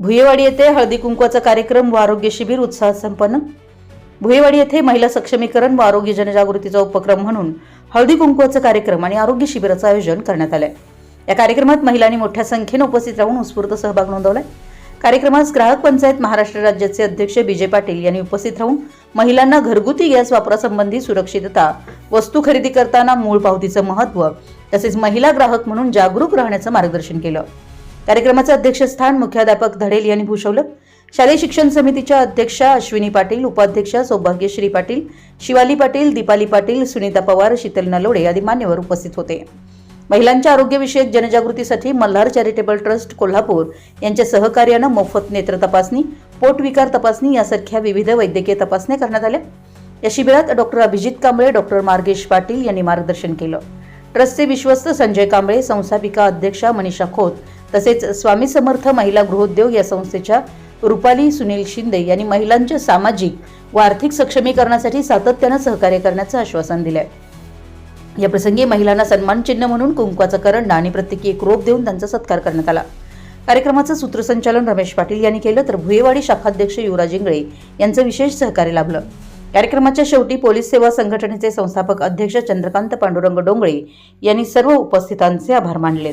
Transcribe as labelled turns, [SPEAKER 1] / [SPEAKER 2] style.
[SPEAKER 1] भुयेवाडी येथे हळदी कुंकवाचा कार्यक्रम व आरोग्य शिबिर उत्साहात संपन्न. भुयेवाडी येथे महिला सक्षमीकरण व आरोग्य जनजागृतीचा उपक्रम म्हणून हळदी कुंकवाचा कार्यक्रम आणि आरोग्य शिबिराचं आयोजन करण्यात आलंय. या कार्यक्रमात महिलांनी मोठ्या संख्येनं उपस्थित राहून उत्स्फूर्त सहभाग नोंदवलाय. कार्यक्रमास ग्राहक पंचायत महाराष्ट्र राज्याचे अध्यक्ष विजय पाटील यांनी उपस्थित राहून महिलांना घरगुती गॅस वापरासंबंधी सुरक्षितता वस्तू खरेदी करताना मूळ पावतीचं महत्त्व तसेच महिला ग्राहक म्हणून जागरूक राहण्याचं मार्गदर्शन केलं. कार्यक्रमाचं अध्यक्षस्थान मुख्याध्यापक धडेल यांनी भूषवलं. शालेय शिक्षण समितीच्या अध्यक्षा अश्विनी पाटील उपाध्यक्षा सौभाग्यश्री पाटील शिवाली पाटील दीपाली पाटील सुनीता पवार शीतल नलोडे आदी मान्यवर उपस्थित होते. महिलांच्या आरोग्यविषयक जनजागृतीसाठी मल्हार चॅरिटेबल ट्रस्ट कोल्हापूर यांच्या सहकार्यानं मोफत नेत्र तपासणी पोटविकार तपासणी यासारख्या विविध वैद्यकीय तपासण्या करण्यात आल्या. या शिबिरात डॉक्टर अभिजित कांबळे डॉक्टर मार्गेश पाटील यांनी मार्गदर्शन केलं. ट्रस्टचे विश्वस्त संजय कांबळे संस्थापिका अध्यक्षा मनीषा खोत तसेच स्वामी समर्थ महिला गृहोद्योग या संस्थेच्या रुपाली सुनील शिंदे यांनी महिलांच्या सामाजिक व आर्थिक सक्षमीकरणासाठी सातत्यानं सहकार्य करण्याचं आश्वासन दिलं आहे या प्रसंगी महिलांना सन्मानचिन्ह म्हणून कुंकवाचा करंडा आणि प्रत्येकी एक रोप देऊन त्यांचा सत्कार करण्यात आला. कार्यक्रमाचं सूत्रसंचालन रमेश पाटील यांनी केलं तर भुयेवाडी शाखाध्यक्ष युवराज इंगळे यांचं विशेष सहकार्य लाभलं. कार्यक्रमाच्या शेवटी पोलीस सेवा संघटनेचे संस्थापक अध्यक्ष चंद्रकांत पांडुरंग डोंगळे यांनी सर्व उपस्थितांचे आभार मानले